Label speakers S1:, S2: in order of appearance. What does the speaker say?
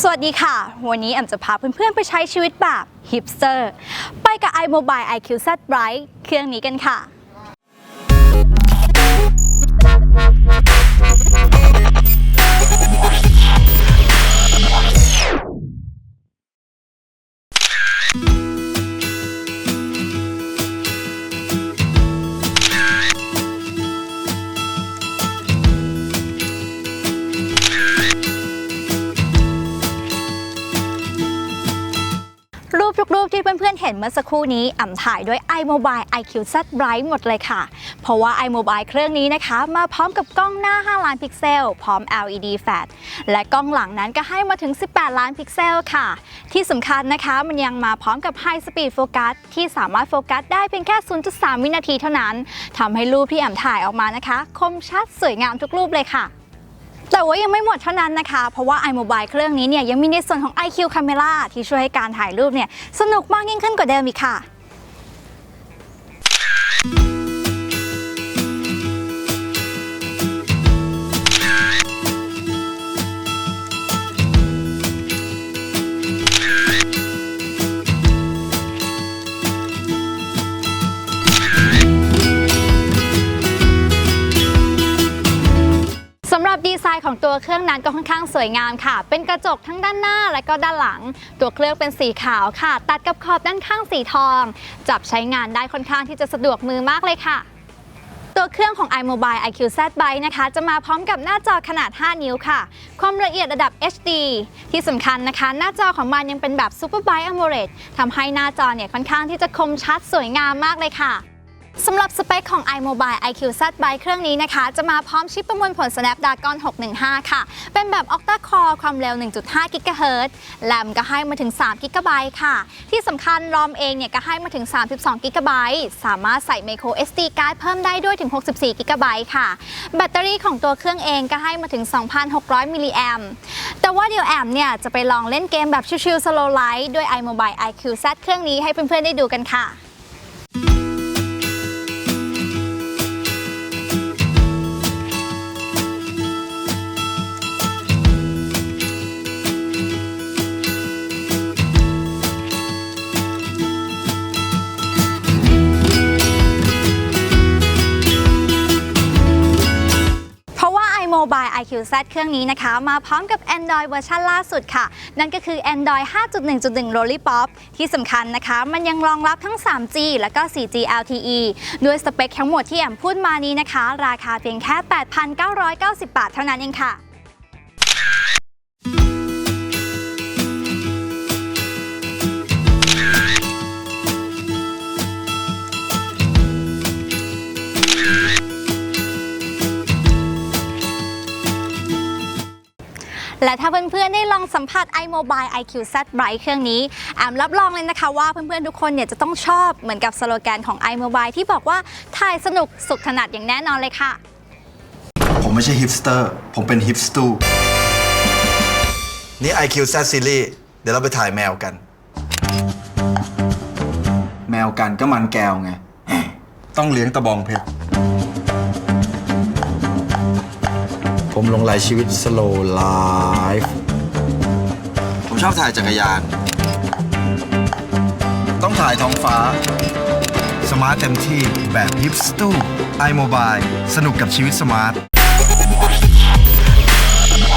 S1: สวัสดีค่ะ วันนี้แอมจะพาเพื่อนๆ ไปใช้ชีวิตแบบฮิปสเตอร์ ไปกับ iMobile IQ Z Bright เครื่องนี้กันค่ะ ห็นเมื่อสักครู่นี้อ่ำถ่ายด้วย iMobile IQ Z Bright หมดเลยค่ะ เพราะว่า iMobile เครื่องนี้นะคะ มาพร้อมกับกล้องหน้า 5 ล้านพิกเซล พร้อม LED Flash และกล้องหลังนั้นก็ให้มาถึง 18 ล้านพิกเซลค่ะ ที่สำคัญนะคะมันยังมาพร้อมกับ High Speed Focus ที่สามารถโฟกัสได้เพียงแค่ 0.3 วินาทีเท่านั้นทำให้รูปที่อ่ำถ่ายออกมานะคะ คมชัดสวยงามทุกรูปเลยค่ะ แต่ว่ายังไม่หมดเท่านั้นนะคะ เพราะว่า iMobile เครื่องนี้เนี่ยยังมีในส่วนของ IQ Camera ที่ช่วยให้การถ่ายรูปเนี่ยสนุกมากยิ่งขึ้นกว่าเดิมอีกค่ะ ของตัวเครื่องนั้นก็ค่อนข้างสวยงามค่ะ เป็นกระจกทั้งด้านหน้าและก็ด้านหลัง ตัวเครื่องเป็นสีขาวค่ะ ตัดกับขอบด้านข้างสีทอง จับใช้งานได้ค่อนข้างที่จะสะดวกมือมากเลยค่ะตัวเครื่องของ iMobile IQ Z Byte นะคะ จะมาพร้อมกับหน้าจอขนาด 5 นิ้วค่ะ ความละเอียดระดับ HD ที่สำคัญนะคะ หน้าจอของมันยังเป็นแบบ Super Bright AMOLED ทำให้หน้าจอเนี่ยค่อนข้างที่จะคมชัดสวยงามมากเลยค่ะ สำหรับสเปคของ iMobile IQ Z Byte เครื่องนี้นะคะ จะมาพร้อมชิปประมวลผล Snapdragon 615 ค่ะ เป็นแบบ Octa Core ความเร็ว 1.5 GHz แรมก็ให้มาถึง 3 GB ค่ะ ที่สำคัญ ROM เองเนี่ยก็ให้มาถึง 32 GB สามารถใส่ micro SD card เพิ่มได้ด้วยถึง 64 GB ค่ะ แบตเตอรี่ของตัวเครื่องเองก็ให้มาถึง 2,600 มิลลิแอมแต่ว่าเดี๋ยวแอมเนี่ยจะไปลองเล่นเกมแบบชิลๆ slow light ด้วย iMobile IQ Z เครื่องนี้ให้เพื่อนๆได้ดูกันค่ะ IQ Z เครื่องนี้นะคะ มาพร้อมกับ Android เวอร์ชันล่าสุดค่ะ นั่นก็คือ Android 5.1.1 Lollipop ที่สำคัญนะคะ มันยังรองรับทั้ง 3G และก็ 4G LTE ด้วยสเปคทั้งหมดที่แอมพูดมานี้นะคะ ราคาเพียงแค่ 8,990 บาทเท่านั้นเองค่ะ และถ้าเพื่อนๆได้ลองสัมผัส iMobile IQ Z Bright เครื่องนี้แอมรับรองเลยนะคะว่าเพื่อนๆทุกคนเนี่ยจะต้องชอบเหมือนกับสโลแกนของ iMobile ที่บอกว่าถ่ายสนุกสุขถนัดอย่างแน่นอนเลยค่ะ
S2: ผมไม่ใช่ฮิปสเตอร์ ผมเป็นฮิปสตูนี่ IQ Z Series เดี๋ยวเราไปถ่ายแมวกัน แมวกันก็มันแก้วไง ต้องเลี้ยงตะบองเพชร ผมลงรายชีวิต slow life ผมชอบถ่ายจักรยาน ต้องถ่ายท้องฟ้า สมาร์ทเต็มที่แบบฮิปสตูไอโมบายสนุกกับชีวิตสมาร์ท